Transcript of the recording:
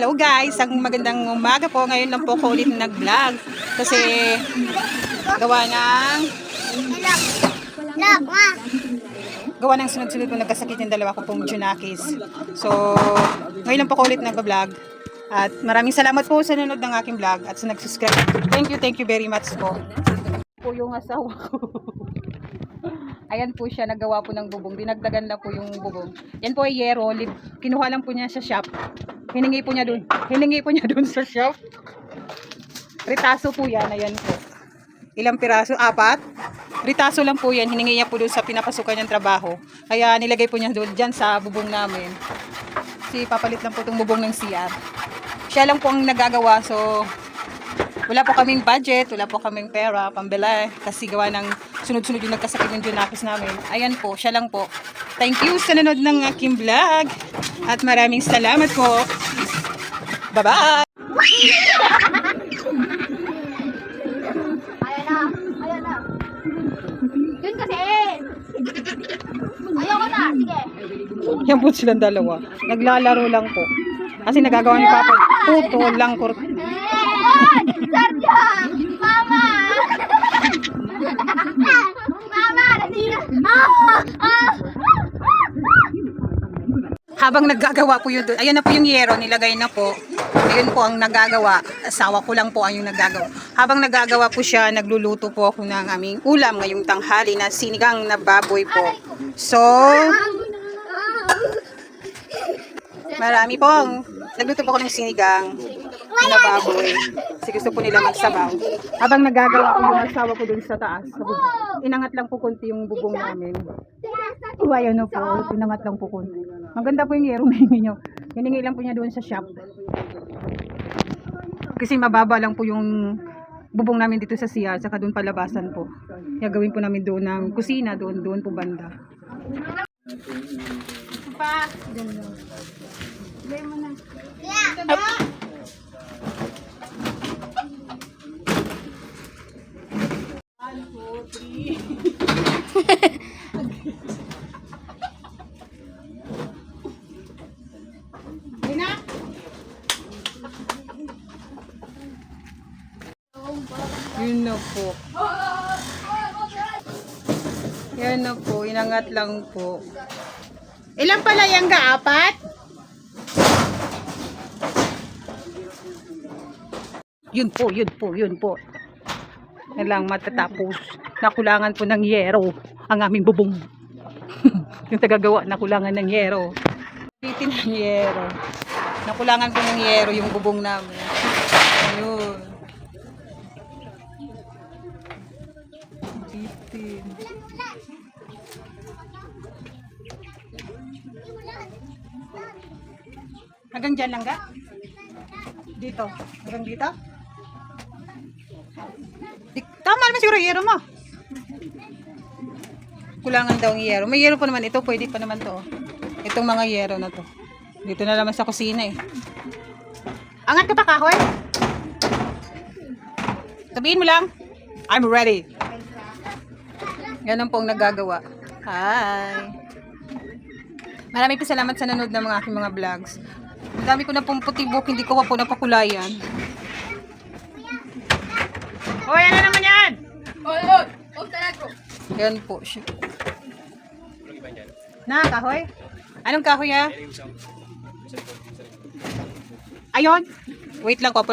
Hello guys, ang magandang umaga po. Ngayon lang po ko ulit nag-vlog. Kasi gawa ng gawa ng sunod-sunod po nagkasakit yung dalawa ko pong Junakis. So, ngayon lang po ko ulit nag-vlog. At maraming salamat po sa nanonood ng aking vlog at sa nag-subscribe. Thank you, thank you very much po. Po yung asawa ko. Ayan po siya, nagawa po ng bubong. Dinagdagan lang po yung bubong. Yan po ay yero. Kinuha lang po niya sa shop. Hiningi po niya dun. Hiningi po niya dun sa shop. Ritaso po yan. Ayan po. Ilang piraso? Apat? Ritaso lang po yan. Hiningi niya po dun sa pinapasukan niyang trabaho. Kaya nilagay po niya dun dyan sa bubong namin. Kasi papalit lang po itong bubong ng CR. Siya lang po ang nagagawa. So, wala po kaming budget, wala po kaming pera, pambili. Kasi gawa ng sunod-sunod yung nagkasakit ng Junakis namin. Ayan po, siya lang po. Thank you sa nanood ng aking vlog. At maraming salamat po. Bye-bye! Ayan na. Ayan na. Yun kasi. Ayoko na. Sige. Yan po silang dalawa. Naglalaro lang po. Kasi nagagawa ni Papa, puto lang Ay! Sergio! Mama! Mama! Nandito! Ah! Ah! Habang naggagawa po yun doon, ayan na po yung yero, nilagay na po. Ayun po ang nagagawa. Asawa ko lang po ang yung nagagawa. Habang nagagawa po siya, nagluluto po ako ng aming ulam ngayong tanghali na sinigang na baboy po. So, marami po nagluto po ako ng sinigang na baboy. Kasi gusto po nila magsabaw. Habang nagagawa ko yung asawa ko doon sa taas. Sa. Inangat lang po konti yung bubong namin. Oh, ayun po. Pinangat lang po konti. Maganda po yung hero na hiningi nyo. Hiningi lang po niya doon sa shop. Kasi mababa lang po yung bubong namin dito sa CR, saka doon palabasan po. Gagawin po namin doon ng kusina, doon, doon po banda. Pa, Ina? Yun na po. Yan na po, inangat lang po. Ilan pala yung Apat? Yun po, yun po, yun po. Yan lang matatapos. Nakulangan po ng yero ang aming bubong. yung tagagawa, nakulangan ng yero. Pitin ng yero. Nakulangan po ng yero yung bubong namin. Hanggang dyan lang ga? Dito. Hanggang dito? Di, tama naman siguro yero mo. Kulangan daw ang yero. May yero pa naman ito. Pwede pa naman to. oh. Itong mga yero na to. Dito na naman sa kusina eh. Angat ka pa kahoy? Sabihin mo lang. I'm ready. Ganun pong nagagawa. Hi. Marami po salamat sa nanood ng mga aking mga vlogs. Ang dami ko na pong putibok, hindi ko pa po napakulayan. Hoy, ano naman yan? Oy, oy! Huwag talaga. Yan po siya. Na, kahoy? Anong kahoy ah? Ayon. Wait lang ko.